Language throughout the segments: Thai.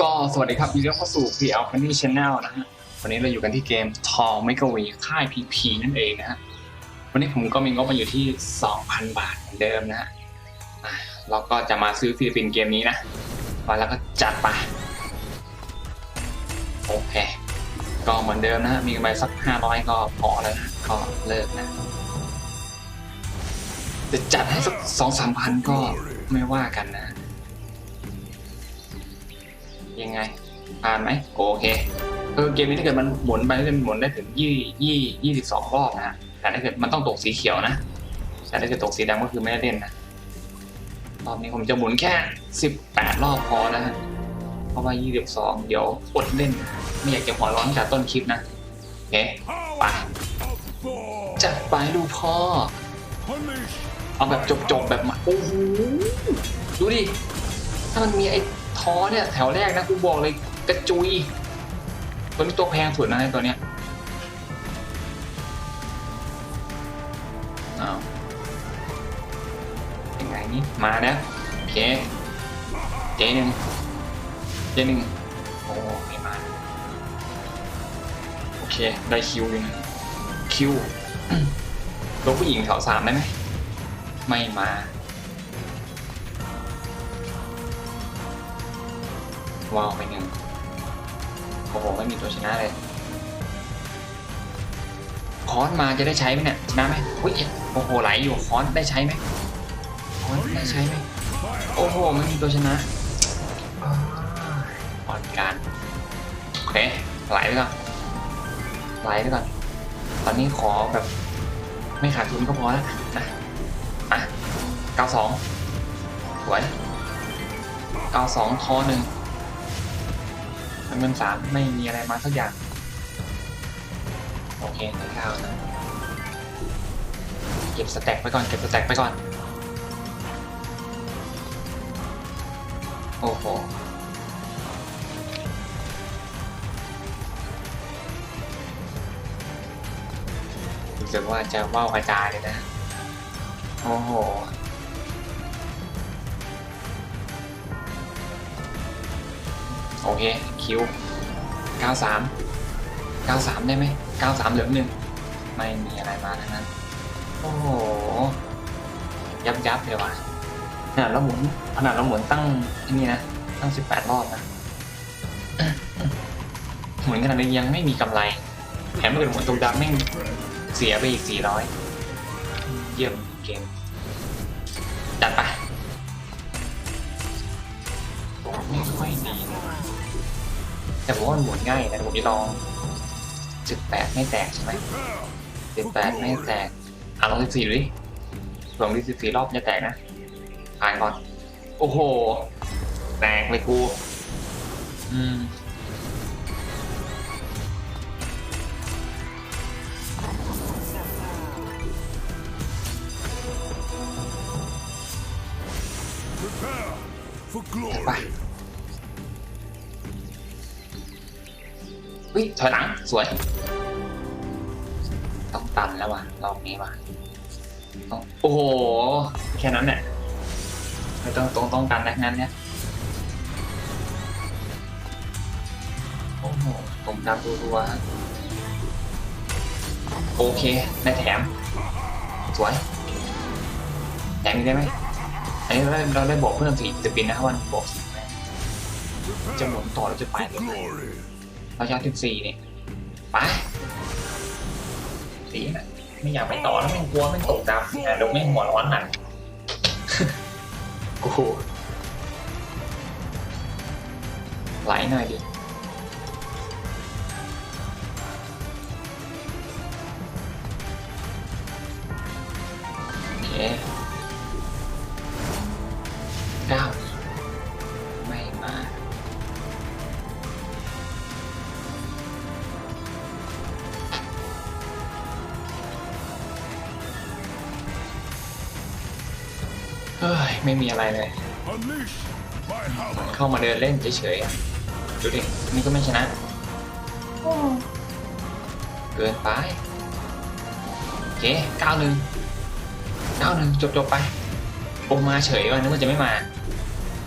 ก็สวัสดีครับยินดีต้อนรับเข้าสู่ PL Funny Channel นะฮะ วันนี้เราอยู่กันที่เกม Tall m e g a w a y ค่าย PP นั่นเองนะฮะ วันนี้ผมก็มีงบมาอยู่ที่ 2,000 บาทเหมือนเดิมนะฮะเราก็จะมาซื้อฟิลิปปินเกมนี้นะมาแล้วก็จัดไป โอเค ก็เหมือนเดิมนะฮะ มีกำไรสัก 500 ก็พอแล้วนะ ก็เลิกนะ จะจัดให้สักสองสามพันก็ไม่ว่ากันนะ ยังไงผ่านไหมโอเคเออเกมนี้ถ้าเกิดมันหมุนไปจะหมุนได้ถึงยี่ยี่ยี่สิบสองรอบนะฮะแต่ถ้าเกิดมันต้องตกสีเขียวนะแต่ถ้าเกิดตกสีดำก็คือไม่ได้เล่นนะรอบนี้ผมจะหมุนแค่สิบแปดรอบพอนะฮะเพราะว่ายี่สิบสองเดี๋ยวอดเล่น ไม่อยากจะหัวร้อนจากต้นคลิปนะโอเคไปจัดไปดูพ่อเอาแบบจบๆแบบมาโอ้โหดูดิถ้ามันมีไอ้ ท้อเนี่ยแถวแรกนะกูบอกเลยกระจุยตัวนี้ตัวแพงสุดนะไอตัวเนี้ยอ้าวยังไงนี่มาแล้วโอเคเจหนึ่งเจหนึ่งโอ้ไม่มาโอเคได้คิวอยู่นะคิวตัวผู้หญิงแถวสามได้ไหมไม่มา วาวไปหนึ่งโอ้โหไม่มีตัวชนะเลยคอนมาจะได้ใช้ไหมเนี่ยชนะไหมอุ้ยโอ้โหไหลอยู่คอนได้ใช้ไหมคอนได้ใช้ไหมโอ้โหไม่มีตัวชนะอ่อ่อนการโอเคไหลไปก่อนไหลไปก่อนตอนนี้ขอแบบ ไม่ขาดทุนก็พอแล้วนะอะ92สวย92ทอหนึ่ง เงินสามไม่มีอะไรมาสักอย่าง โอเคในข้าวนะเก็บสแต็กไปก่อนเก็บสแต็กไปก่อน โอ้โหรู้สึกว่าจะว่าวกระจายเลยนะ โอ้โห โอเค คิว93 93 ได้ไหม93 เหลือหนึ่งไม่มีอะไรมาทั้งนั้น โอ้โห ยับยับเลยว่ะขนาดเราหมุนขนาดเราหมุนตั้งที่นี่นะตั้ง 18 รอบนะหมุนขนาดนี้ยังไม่มีกำไร แถมถ้าเกิดหมุนตรงดำแม่งเสียไปอีก 400 เยี่ยมเกมจัดไปไม่ค่อยดีนะ แต่ผมว่ามันหมุนง่ายนะผมจะลองจุดแปดไม่แตกใช่ไหมจุดแปดไม่แตกอะลองสิบสี่ดูดิลองดิสิบสี่รอบจะแตกนะผ่านก่อน โอ้โห แตกเลยกู อืม ถอยหลัง สวย ต้องตันแล้วว่ะรอบนี้ว่ะต้องโอ้โห แค่นั้นแหละไม่ต้องต้องต้องกันนะงั้นเนี่ยโอ้โหผมตามดูตัวโอเค ได้แถม สวย แถมอีกได้ไหมอันนี้เราได้เราได้บอกเพิ่มสี่จะปินนะวันบอกสีจะหมุนต่อเราจะไป For หรื อไม่ glory. เราจะสิบสี่เนี่ยไปสีน่ะไม่อยากไปต่อแล้วไม่งกลัวไม่งตกดำเนี่ยเดี๋ยวไม่งหัวร้อนหนักกูไหลหน่อยดิโอเค ไม่มีอะไรเลย Unleash my hammer. เข้ามาเดินเล่นเฉยๆอะดูดินี่ก็ไม่ชนะเกินไปโอเคเก้าหนึ่งเก้าหนึ่งจบจบๆไปโอมาเฉยว่ะนึกว่าจะไม่มา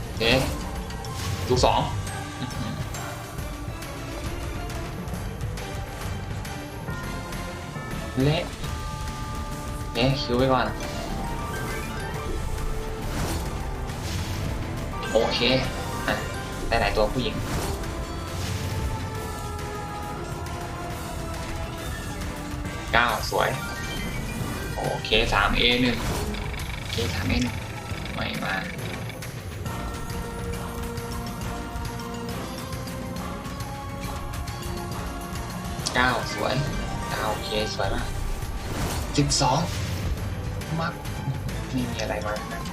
โอเคดูสองอื้อหือเละเอ๊ะคิวไว้ก่อน โอเคอะได้หลายตัวผู้หญิงเก้าสวย โอเคสามเอหนึ่งโอเคสามเอหนึ่งไม่มาเก้าสวยเก้าโอเคสวยมากสิบสองมักไม่มีอะไรมากนะ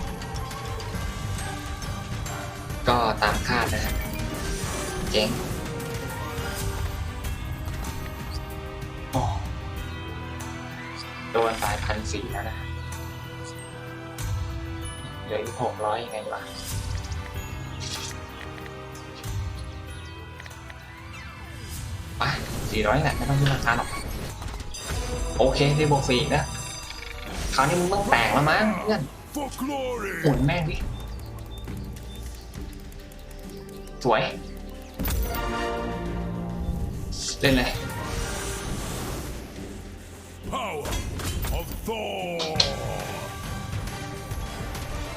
ก็ตามคาดนะฮะเจ๊งโอ้โดนตายพันสี่แล้วนะฮะเหลืออีกหกร้อยยังไงวะไปสี่ร้อยแหละไม่ต้องขึ้นราคาหรอก โอเคได้บวกสี่นะคราวนี้มึงต้องแตกแล้วมั้งเพื่อน For glory! หมุนแม่งดิ สวย เล่นเลย Power of Thor!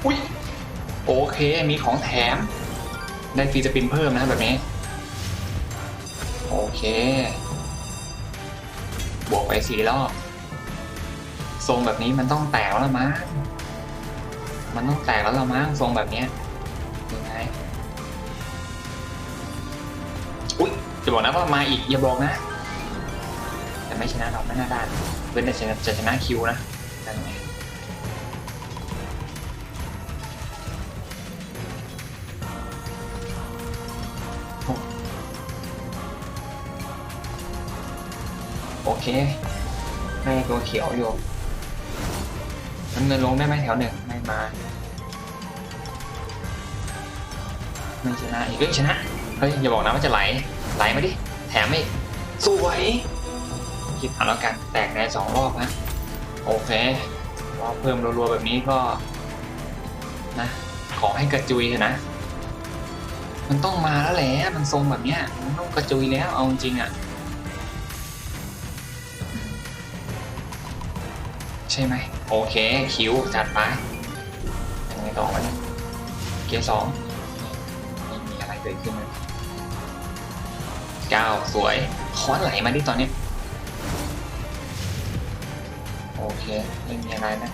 อุ้ยโอเค มีของแถม ได้ฟรีสปินเพิ่มนะแบบนี้ โอเค บวกไปสี่รอบ ทรงแบบนี้มันต้องแตกแล้วละมั้งมันต้องแตกแล้วละมั้งทรงแบบเนี้ย จะบอกนะว่ามาอีกอย่าบอกนะ แต่ไม่ชนะหรอกไม่น่าได้เว้นแต่ชนะจะชนะคิวนะโอเคได้ตัวเขียวอยู่น้ำเงินลงได้ไหมแถวหนึ่งไม่มาไม่ชนะอีกเฮ้ยชนะ เฮ้ยอย่าบอกนะว่าจะไหล ไหลมาดิ แถมไม่สวยคิดเอาแล้วกัน แตกในสองรอบนะ โอเครอบเพิ่มรัวๆแบบนี้ก็ นะ ขอให้กระจุยเถอะนะ มันต้องมาแล้วแหละ มันทรงแบบเนี้ย มันต้องกระจุยแล้ว เอาจริงๆอะ ใช่ไหม โอเค คิวจัดไปยังไงต่อวะเนี่ยเกียร์สองไม่มีอะไรเกิดขึ้นเลย เก้าสวยค้อนไหลมาที่ตอนนี้ โอเคไม่มีอะไรนะ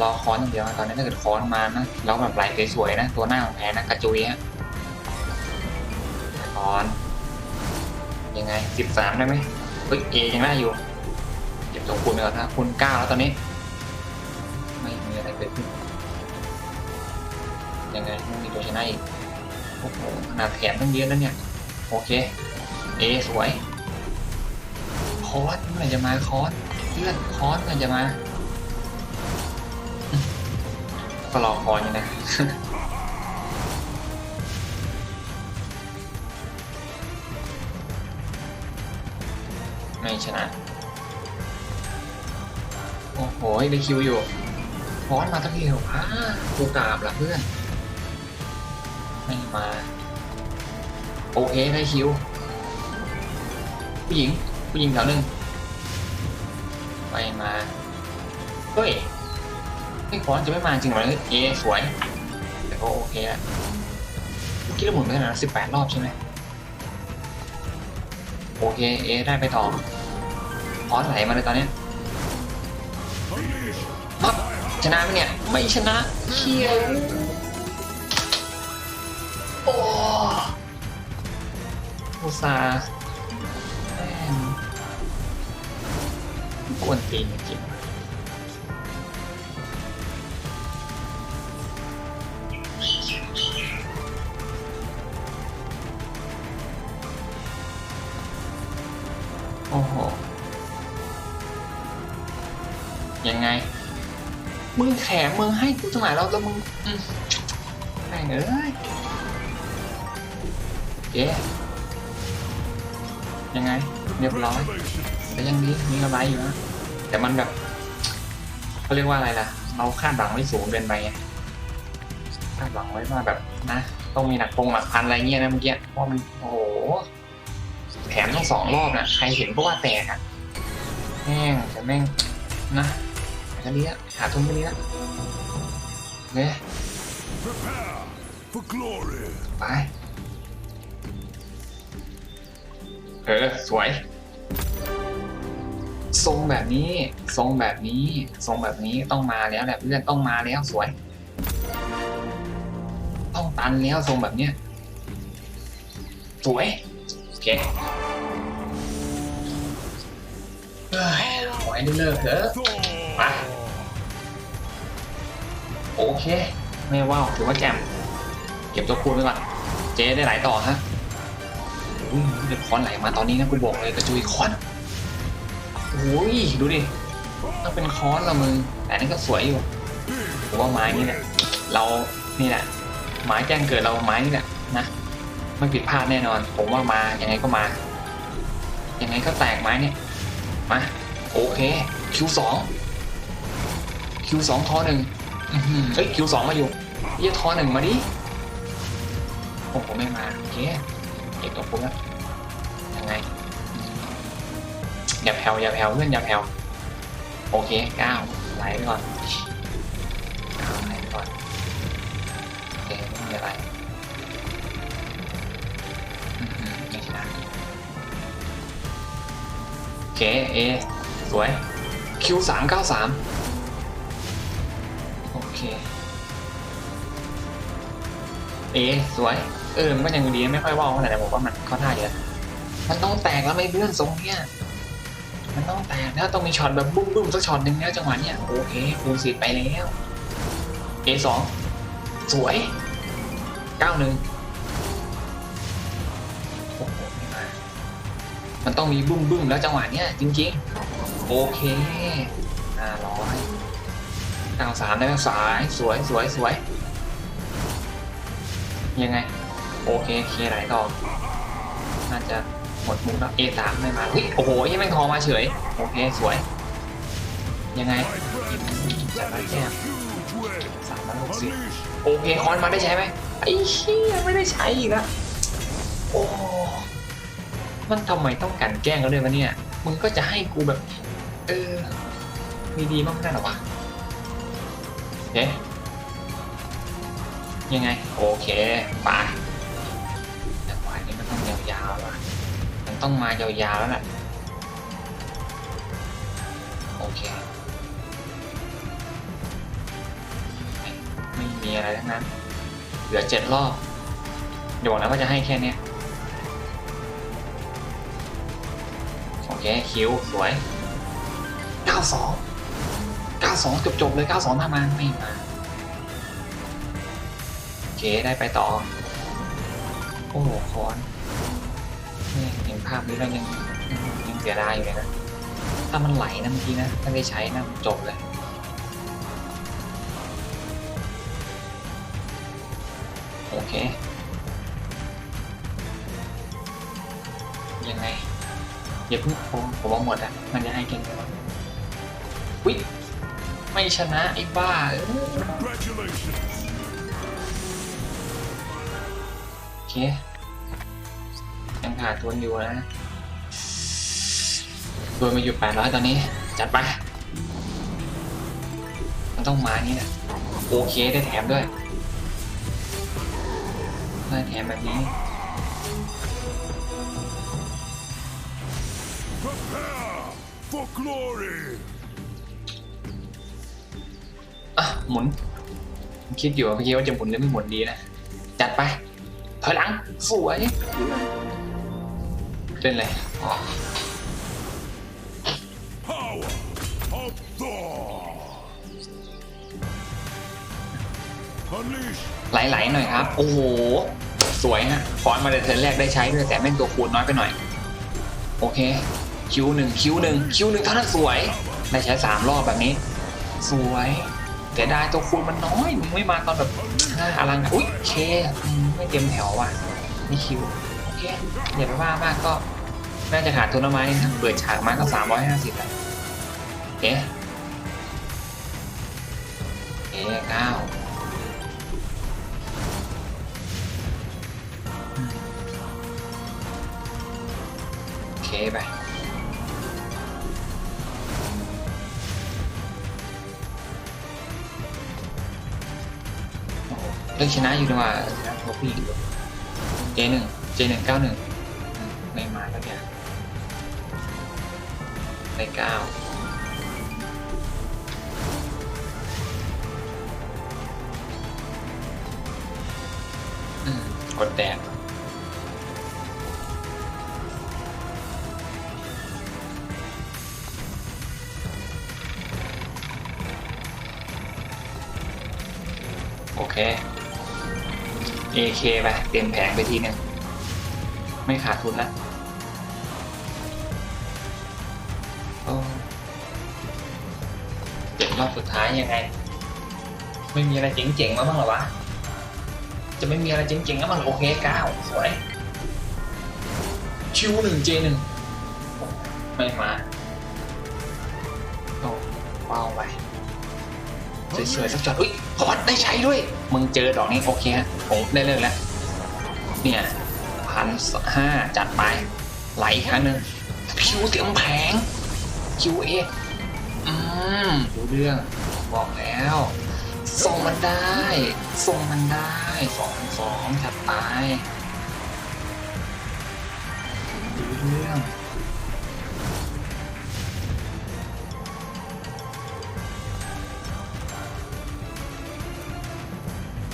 รอค้อนอย่างเดียวตอนนี้ถ้าเกิดค้อนมานะแล้วแบบไหลสวยๆนะ ตัวหน้าของแพ้นะกระจุยฮะค้อน ยังไงสิบสามได้ไหมเฮ้ยเอยังได้อยู่เก็บตัวคูณไปก่อนนะคูณเก้าแล้วตอนนี้ ไม่มีอะไรเกิดขึ้นยังไงไม่มีตัวชนะอีกโอ้โหขนาดแถมตั้งเยอะแล้วเนี่ย โอเค เอสวย คอร์สเมื่อไหร่จะมาคอร์สเพื่อนคอร์สเมื่อไหร่จะมา ก็รอคอร์สอยู่นะไม่ชนะ โอ้โหได้คิวอยู่ฟอนมาตั้งทีเหรอวะกูกราบละเพื่อน ไม่มา โอเคได้คิว ผู้หญิง ผู้หญิงแถวหนึ่งไม่มา เฮ้ยไม่ฟอนจะไม่มาจริงเหรอเอสวย แต่ก็โอเคอะเมื่าหมุนไปขนาดสิบแปดรอบใช่ไหมโอเค เอได้ไปต่อฟอนไหลมาเลยตอนนี้ปั๊บชนะไหมเนี่ย ไม่ชนะเชียโอ้ อุตส่าห์แม่งกวนตีนจริงโอ้โห ยังไง มึงแถมมึงให้กูตรงไหนแล้วแล้วมึงอืมแม่งเอ้ยเจ๊ ยังไง เรียบร้อย Congratulations! แต่ยังดีมีกำไรอยู่นะแต่มันแบบเขาเรียกว่าอะไรล่ะ เราคาดหวังไว้สูงเกินไปไงคาดหวังไว้ว่าแบบนะต้องมีหนักพงหลักพันอะไรเงี้ยนะเมื่อกี้เพราะมันโอ้โหแถมทั้งสองรอบนะใครเห็นก็ว่าแตกอะแม่งแต่แม่งนะแค่นี้อะหาทุนแค่นี้ละเนี่ย Prepare for glory. ไป เออ สวย ทรงแบบนี้ ทรงแบบนี้ ทรงแบบนี้ต้องมาแล้วแหละเพื่อนต้องมาแล้วสวย ต้องตันแล้วทรงแบบเนี้ย สวยโอเคเฮ้ยขอให้ได้เลิกเถอะ Thor. Bye. โอเค ไม่ว่าวถือว่าแจ่มเก็บตัวคูณไว้ก่อนเจ๊ได้หลายต่อฮะ อุ้ยเดี๋ยวคอนไหลมาตอนนี้นะกูบอกเลยกระจุยคอนโอ้ยดูดิต้องเป็นคอนละมึงแต่อันนี่ก็สวยอยู่ผมว่าไม้นี่แหละเรานี่แหละไม้แจ้งเกิดเราไม้นี่แหละนะไม่ผิดพลาดแน่นอน ผมว่ามายังไงก็มายังไงก็แตกไม้เนี่ยมาโอเคคิวสองคิวสองทอหนึ่งเฮ้ยคิวสองมาอยู่เยี่ยทอหนึ่งมาดิผมผมไม่มาโอเคเก็บตัวปุ๊บแล้ว อย่าแผ่วอย่าแผ่วเพื่อนอย่าแผ่วโอเคเก้าไหลไปก่อนเก้าไหลไปก่อนโอเคไม่มีอะไรอื้อหือไม่ชนะโอเคเอสวยคิวสามเก้าสามโอเคเอสวยเออมันก็ยังดีไม่ค่อยว่าวเท่าไหร่แต่ผมว่ามันเข้าท่าเยอะมันต้องแตกแล้วไม่เลื่อนทรงเนี้ย มันต้องแตกแล้วต้องมีช็อตแบบบุ้มบุ้มสักช็อตหนึ่งแล้วจังหวะเนี้ยโอเคคูณสิไปแล้วเอสองสวยเก้าหนึ่งโอ้โหไม่มามันต้องมีบุ้มบุ้มแล้วจังหวะเนี้ยจริงๆ โอเคห้าร้อยเก้าสามได้สายสวยสวยสวยยังไง โอเคเคลียร์ไหลต่อน่าจะ หมดมุกแล้ว A3 ไม่มาอุ๊ยโอ้โหยังไม่ทอมาเฉย โอเค สวย ยังไงจัด that ไปแก้ a huge way. สามร้อยหกสิบโอเค คอนมาได้ใช้ไหมไอ้เชี่ยไม่ได้ใช้อีกล้วโอ้มันทำไมต้องกันแกล้งกันด้วยวะเนี่ย มึงก็จะให้กูแบบ เออ มีดีมากไม่ได้หรอวะเอ๊ะยังไง โอเคไป ต้องมายาวๆแล้วแหละโอเค ไม่มีอะไรทั้งนั้น เหลือเจ็ดรอบ เดี๋ยวบอกนะว่าจะให้แค่เนี้ยโอเค คิวสวย 92 92 จบจบๆเลย 92ถ้ามาไม่มา โอเค ได้ไปต่อ โอ้โหคอน ภาพนี้แล้วยังยังยังเสียดายอยู่เลยนะ ถ้ามันไหลนะเมื่อกี้นะ ถ้าได้ใช้นะจบเลยโอเค ยังไงอย่าเพิ่งผมผมว่าหมดอะ มันจะให้เก่งเลยวะวิไม่ชนะ ไอ้บ้าเออ Congratulations. โอเค ขาดทุนอยู่นะโดนมาอยู่800ตอนนี้ จัดไป มันต้องมานี่แหละโอเคได้แถมด้วยได้แถมแบบนี้ Prepare for glory. อะหมุน คิดอยู่เมื่อกี้ว่าจะหมุนหรือไม่หมุนดีนะ จัดไป ถอยหลังสวย เล่นเลยอ๋อ Power of Thor. Unleash ไหลๆหน่อยครับ โอ้โห สวยฮะฟอนต์มาในเทิร์นแรกได้ใช้ด้วยแต่แม่งตัวคูณน้อยไปหน่อย โอเค คิวหนึ่งคิวหนึ่งคิวหนึ่งเท่านั้นสวย ได้ใช้สามรอบแบบนี้ สวยแต่ได้ตัวคูณมันน้อยมึงไม่มาตอนแบบห้าอลังอุ้ยเคอืมไม่เต็มแถวว่ะนี่คิว โอเคอย่าไปว่ามากก็ น่าจะขาดทุนละไม้นะเปิดฉากมาก็สามร้อยห้าสิบแล้วโอเคโอเคเก้าโอเคไปเลือกชนะอยู่ดีกว่าชนะโทฟี่อยู่เจหนึ่งเจหนึ่งเก้าหนึ่งไม่มาแล้วเนี่ย ในเก้าอืมกดแดงโอเค AK ไปเตรียมแผงไปทีนึง ไม่ขาดทุนแล้ว เจ็ดรอบสุดท้ายยังไง ไม่มีอะไรเจ๋งๆมาบ้างเหรอวะ จะไม่มีอะไรเจ๋งๆแล้วมันโอเคเก้าสวยคิวหนึ่งเจหนึ่งไม่มาโอ้เบาไปสวยๆสักจอดอุ้ยพอดได้ใช้ด้วย มึงเจอดอกนี้โอเคฮะผมได้เลิกแล้ว เนี่ยพันห้าจัดไป ไหลอีกครั้งหนึ่งคิวเต็มแผงคิวเอ อืมรู้เรื่องบอกแล้ว ส่งมันได้ ส่งมันได้สองสองจัดไปรู้เรื่อง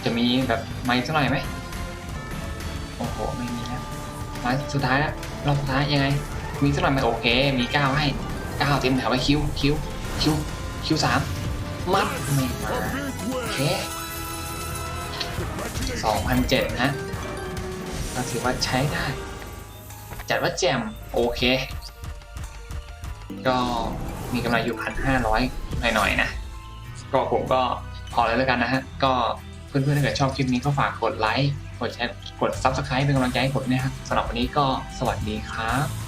จะมีแบบไม้สักหน่อยไหมโอ้โห ไม่มีแล้วไม้สุดท้ายแล้วรอบสุดท้ายยังไง มีสักหน่อยไหมโอเค มีเก้าให้เก้าเต็มแถวไว้คิวคิว คิวคิวสามมัดไม่มาโอเคสองพันเจ็ดฮะก็ถือว่าใช้ได้ จัดว่าแจมโอเค ก็มีกำไรอยู่พันห้าร้อยหน่อยๆนะ ก็ผมก็พอเลยแล้วกันนะฮะ ก็เพื่อนๆถ้าเกิดชอบคลิปนี้ก็ฝากกดไลค์ กดแชร์ กด Subscribe เป็นกำลังใจให้ผมนะครับสำหรับวันนี้ก็สวัสดีครับ